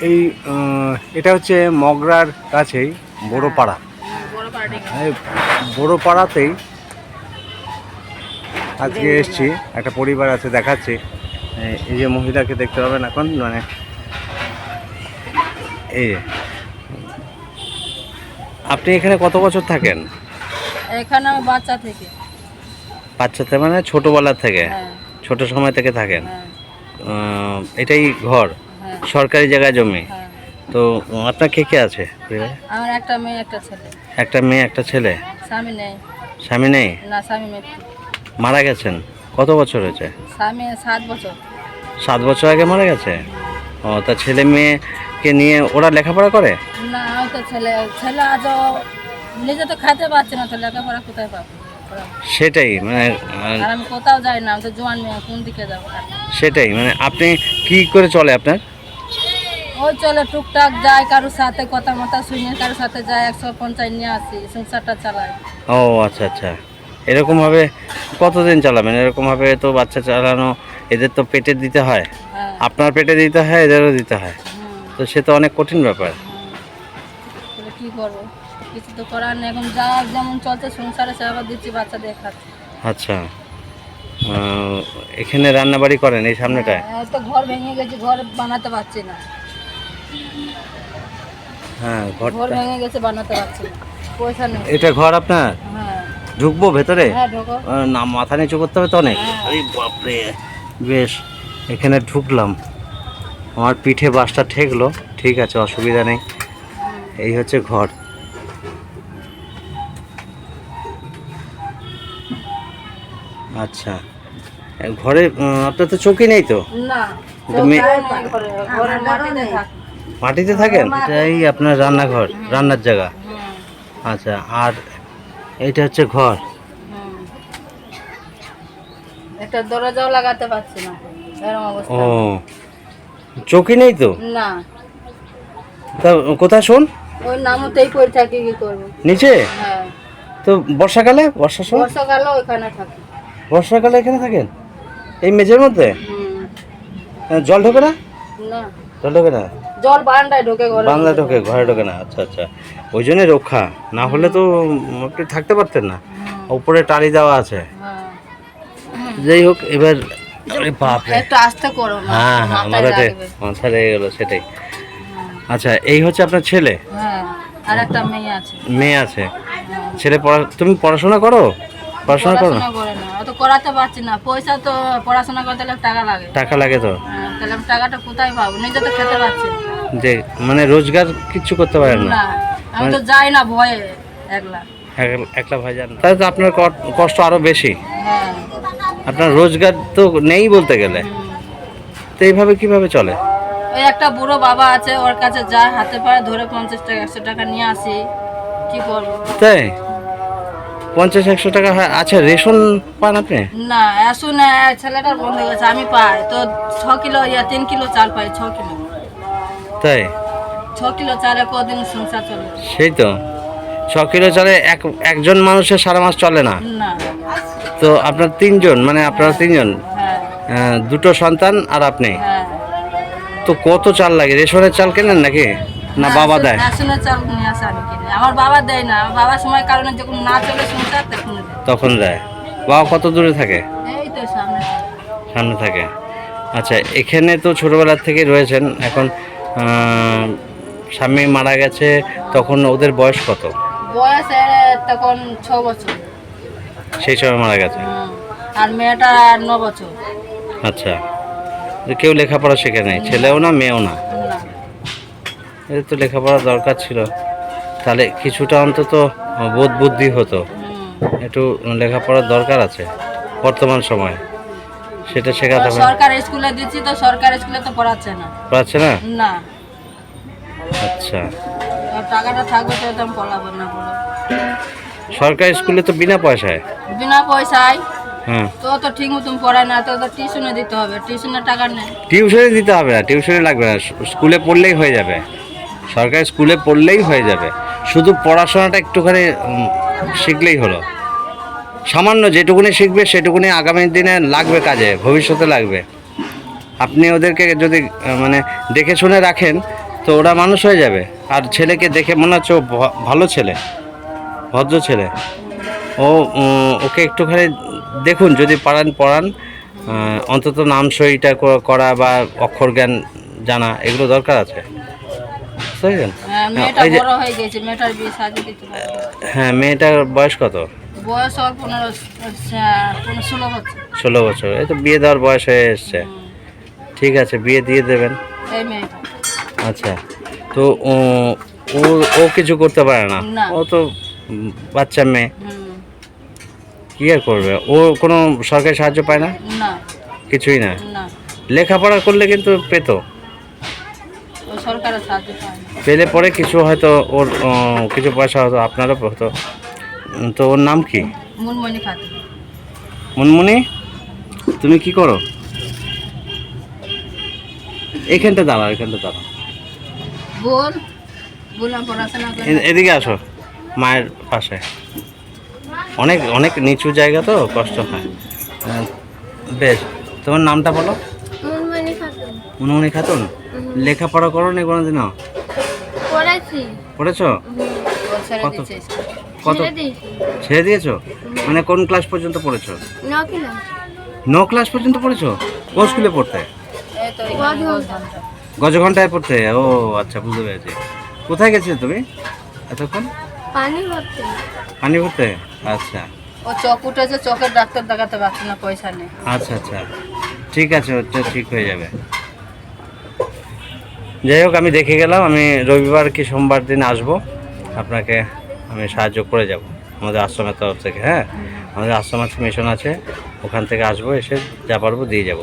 এই এটা হচ্ছে মগরার কাছেই বড় পাড়া বড় পার্টি এই বড় পাড়াতেই আজকে এসছি একটা পরিবার আছে দেখাচ্ছি। এই- যে মহিলাকে দেখতে পাবেন এখন মানে এই আপনি এখানে কত বছর থাকেন? এখানে আমি বাচ্চা থেকে। বাচ্চাতে মানে ছোটোবেলার থেকে? হ্যাঁ। ছোট সময় থেকে থাকেন? হ্যাঁ। এটাই ঘর? হ্যাঁ সরকারি জায়গায় জমি? হ্যাঁ। তো আপনার কে কে আছে? আমার একটা মেয়ে একটা ছেলে। একটা মেয়ে একটা ছেলে? স্বামী নেই। স্বামী নেই? না স্বামী মারা গেছেন? কত বছর হয়েছে? স্বামী সাত বছর। সাত বছর আগে মারা গেছে? ও তা ছেলে মেয়েকে নিয়ে ওরা লেখাপড়া করে? না তো ছেলে ছেলে আজও নিজে তো খাইতে পারছি না তো লেখাপড়া কোথায় পাবো? সেটাই মানে আমি কোথাও যাই না আমি তো জোয়ান মেয়ে কোন দিকে যাব? সেটাই মানে আপনি কি করে চলে আপনার? ওই চলে টুকটাক যায় কারোর সাথে কথা মতা শুনে কারোর সাথে যায় একশো পঞ্চাশ নিয়ে আসি সংসারটা চালাই। ও আচ্ছা আচ্ছা। এরকমভাবে কতদিন চালাবেন? এরকমভাবে তো বাচ্চা চালানো এদের তো পেটে দিতে হয়। হ্যাঁ। আপনার পেটে দিতে হয় এদেরও দিতে হয়। তো সে তো অনেক কঠিন ব্যাপার। কি করব? কিছু তো করার নেই। এখন যা যেমন চলছে সংসারে সেবা দিচ্ছি বাচ্চাদের খাচ্ছি। আচ্ছা। এখানে রান্নাবাড়ি করেন এই সামনেটায়? হ্যাঁ, তো ঘর ভেঙে গেছে ঘর বানাতে পারছি না। হ্যাঁ ঘর ভেঙে গেছে বানাতে পারছি পয়সা নেই। এটা ঘর আপনার? হ্যাঁ। ঢুকবো ভেতরে? হ্যাঁ ঢোকো। না মাথা নিচু করতে হবে তো অনেক? হ্যাঁ। আরে বাপরে। বেশ এখানে ঢুকলাম। আমার পিঠে বাসটা ঠেকলো। ঠিক আছে অসুবিধা নেই। এই হচ্ছে ঘর। আচ্ছা। ঘরে আপনার তো চৌকি নেই তো? না মাটিতে থাকেন? এটাই আপনার রান্নাঘর রান্নার জায়গা। আচ্ছা আর এটা হচ্ছে ঘর। একটা দরজাও লাগাতে পারছি না এরকম ও অবস্থা চৌকি নেই তো? না। তা কোথায় শোন? ওই নামতেই পড়ে থাকি কি করব? নিচে? হ্যাঁ। তো বর্ষাকালে বর্ষার সময়? বর্ষাকালও ওইখানে থাকি। বর্ষাকালে এখানে থাকেন? এই মেঝের মধ্যে? জল ঢোকে না? না। জল ঢোকে না? জল বারান্দায় ঢোকে ঘরে। বাংলা ঢোকে ঘরে ঢোকে না আচ্ছা আচ্ছা। ওই জন্যই রক্ষা না হলে তো আপনি থাকতে পারতেন না। উপরে টালি দেওয়া আছে। হ্যাঁ। যাই হোক এবার আরে বাপরে। একটু আস্তে করো হ্যাঁ হ্যাঁ মাথাতে মাথা লেগে গেলো সেটাই। আচ্ছা এই হচ্ছে আপনার ছেলে? হ্যাঁ আর একটা মেয়ে আছে। মেয়ে আছে। হ্যাঁ। ছেলে পড়া তুমি পড়াশোনা করো? পড়াশোনা করো করাতে পারছি না। পয়সা তো পড়াশোনা করতে টাকা লাগে। টাকা লাগে তো? তাহলে টাকাটা কোথায় পাবো? নিজে তো খেতে পারছি না। যে মানে রোজগার কিচ্ছু করতে পারেন না? আমি তো যাই না ভয়ে একলা। এক- একলা ভাই যান তাহলে তো আপনার ক- কষ্ট আরও বেশি। হ্যাঁ। আপনার রোজগার তো নেই বলতে গেলে। তো এইভাবে কীভাবে চলে? ওই একটা বুড়ো বাবা আছে ওর কাছে যায় হাতে পায়ে ধরে পঞ্চাশ টাকা একশো টাকা নিয়ে আসি। কি করব তাই? পঞ্চাশ একশো টাকা হয়। আচ্ছা রেশন পান আপনি? না আসু না ছেলেটার বন্ধ হয়ে গেছে আমি পাই। তো ছ কিলো ইয়া তিন কিলো চাল পাই ছ কিলো। তাই? ছ কিলো চালে কদিন সংসার চলে? সেই তো। ছ কিলো চালে এক একজন মানুষের সারা মাস চলে না? তো আপনার তিনজন মানে আপনারা তিনজন? হ্যাঁ। দুটো সন্তান আর আপনি? হ্যাঁ। তো কত চাল লাগে? রেশনের চাল কেনেন নাকি? না বাবা দেয়? রেশনের চাল নিয়ে আসে আমি কিনে। আমার বাবা দেয় না। বাবার সময় কারণে যখন না চলে সংসার তখন দেয়। তখন দেয়। বাবা কত দূরে থাকে? এই তো সামনে। সামনে থাকে। আচ্ছা এখানে তো ছোটবেলার থেকে রয়েছেন। এখন স্বামী মারা গেছে তখন ওদের বয়স কত? বয়স তখন ছ বছর। সেই সময় মারা গেছে? আর মেয়েটা ন বছর। আচ্ছা কেউ লেখাপড়া শেখে নাই ছেলেও না মেয়েও না? এদের তো লেখাপড়া দরকার ছিল। তাহলে কিছুটা অন্তত বোধ বুদ্ধি হতো। একটু লেখাপড়ার দরকার আছে বর্তমান সময়ে। সেটা শেখাতে হবে। সরকার স্কুলে দিচ্ছি তো সরকার স্কুলে তো পড়াচ্ছে না। পারছে না? না। আচ্ছা। টাকাটা থাকবে তো একদম পড়াবো না সরকারি স্কুলে তো বিনা পয়সায়? বিনা পয়সায়? হ্যাঁ। তো তো ঠিক মতন পড়ায় না তো তো টিউশনে দিতে হবে। টিউশনের টাকা নেই। টিউশনে দিতে হবে না টিউশনে লাগবে না। স্কুলে পড়লেই হয়ে যাবে। সরকারি স্কুলে পড়লেই হয়ে যাবে। শুধু পড়াশোনাটা একটুখানি শিখলেই হলো। সামান্য যেটুকুনি শিখবে সেটুকুনি আগামী দিনে লাগবে কাজে ভবিষ্যতে লাগবে। আপনি ওদেরকে যদি মানে দেখে শুনে রাখেন তো ওরা মানুষ হয়ে যাবে। আর ছেলেকে দেখে মনে হচ্ছে ও ভালো ছেলে ভদ্র ছেলে। ও ওকে একটুখানি দেখুন যদি পারান পড়ান। অন্তত নাম সইটা করা বা অক্ষর জ্ঞান জানা এগুলো দরকার আছে। হ্যাঁ, হয়ে মেয়েটার হ্যাঁ মেয়েটার বয়স কত? বয়স ওর পনেরো পনেরো ষোলো বছর। ষোলো বছর। এই তো বিয়ে দেওয়ার বয়স হয়ে এসছে। ঠিক আছে বিয়ে দিয়ে দেবেন। আচ্ছা। তো ও ও কিছু করতে পারে না। ও তো বাচ্চা মেয়ে। কি আর করবে? ও কোনো সরকারি সাহায্য পায় না? কিছুই না? লেখাপড়া করলে কিন্তু পেতো। পেলে পরে কিছু হয়তো ওর কিছু পয়সা হতো আপনারও হতো। তো ওর নাম কি? মুনমুনি? তুমি কি করো? এখানটা দাঁড়াও এখানটা দাঁড়াও। বোন বললাম পড়াশোনা করে এদিকে আসো মায়ের পাশে। অনেক অনেক নিচু জায়গা তো কষ্ট হয়। বেশ তোমার নামটা বলো? মুনমণি খাতুন। মুনমুনি খাতুন? লেখাপড়া করো নি কোনোদিনও? পড়েছো? কত? কত? ছেড়ে দিয়েছ। মানে কোন ক্লাস পর্যন্ত পড়েছো? ন ক্লাস। পর্যন্ত পড়েছো? কোন স্কুলে পড়তে? গজঘন্টায় পড়তে? ও আচ্ছা বুঝতে পেরেছি। কোথায় গেছিলে তুমি এতক্ষণ? পানি ভরতে। পানি ভরতে? আচ্ছা। ও চোখ উঠেছে চোখের ডাক্তার দেখাতে পারছে না পয়সা নেই। আচ্ছা আচ্ছা। ঠিক আছে ওটা ঠিক হয়ে যাবে। যাই হোক আমি দেখে গেলাম আমি রবিবার কি সোমবার দিন আসব। আপনাকে আমি সাহায্য করে যাব। আমাদের আশ্রমের তরফ থেকে হ্যাঁ? আমাদের আশ্রম আছে মিশন আছে। ওখান থেকে আসব এসে যা পারব দিয়ে যাব।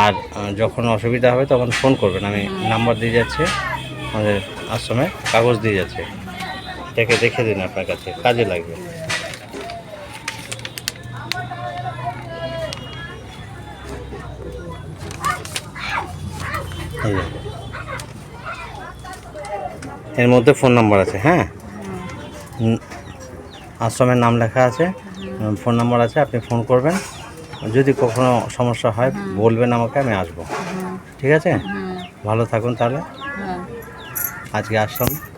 আর যখন অসুবিধা হবে তখন ফোন করবেন। আমি নাম্বার দিয়ে যাচ্ছে আমাদের আশ্রমে কাগজ দিয়ে যাচ্ছে। এটাকে দেখে দিন আপনার কাছে কাজে লাগবে। এর মধ্যে ফোন নাম্বার আছে হ্যাঁ? আশ্রমের নাম লেখা আছে ফোন নাম্বার আছে আপনি ফোন করবেন। যদি কখনো সমস্যা হয় বলবেন আমাকে আমি আসব। ঠিক আছে? ভালো থাকুন তাহলে। আজকে আসলাম।